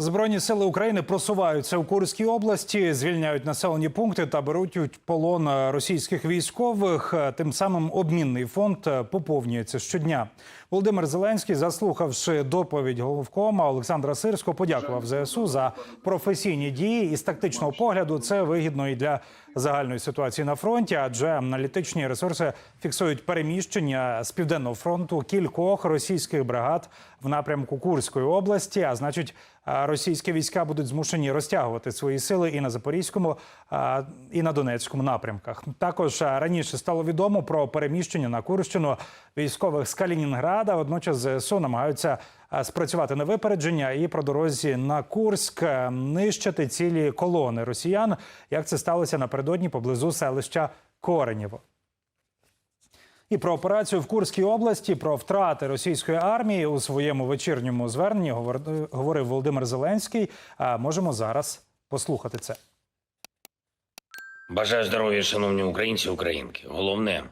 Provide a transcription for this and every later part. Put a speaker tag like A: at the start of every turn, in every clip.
A: Збройні сили України просуваються у Курській області, звільняють населені пункти та беруть у полон російських військових. Тим самим обмінний фонд поповнюється щодня. Володимир Зеленський, заслухавши доповідь головкома Олександра Сирського, подякував ЗСУ за професійні дії. І з тактичного погляду це вигідно і для загальної ситуації на фронті, адже аналітичні ресурси фіксують переміщення з південного фронту кількох російських бригад в напрямку Курської області. А значить, російські війська будуть змушені розтягувати свої сили і на Запорізькому, і на Донецькому напрямках. Також раніше стало відомо про переміщення на Курщину військових з Калінінграда. Водночас ЗСУ намагаються спрацювати на випередження і про дорозі на Курськ нищити цілі колони росіян. Як це сталося напередодні поблизу селища Коренєво. І про операцію в Курській області, про втрати російської армії у своєму вечірньому зверненні говорив Володимир Зеленський. А можемо зараз послухати це.
B: Бажаю здоров'я, шановні українці українки. Головне,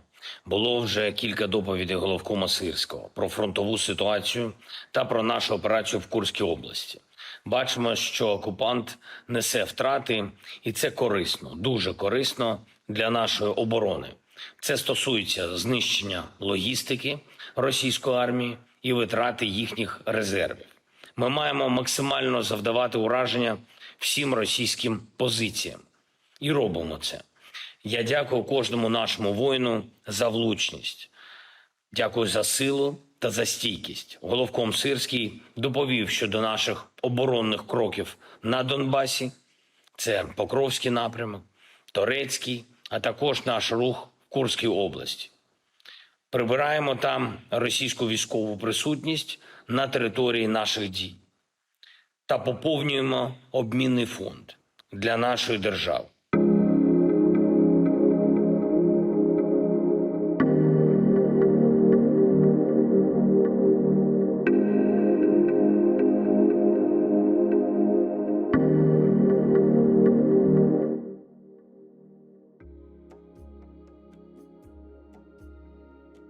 B: було вже кілька доповідей головкома Сирського про фронтову ситуацію та про нашу операцію в Курській області. Бачимо, що окупант несе втрати, і це корисно, дуже корисно для нашої оборони. Це стосується знищення логістики російської армії і витрати їхніх резервів. Ми маємо максимально завдавати ураження всім російським позиціям і робимо це. Я дякую кожному нашому воїну за влучність. Дякую за силу та за стійкість. Головком Сирський доповів щодо наших оборонних кроків на Донбасі. Це Покровський напрямок, Торецький, а також наш рух в Курській області. Прибираємо там російську військову присутність на території наших дій та поповнюємо обмінний фонд для нашої держави.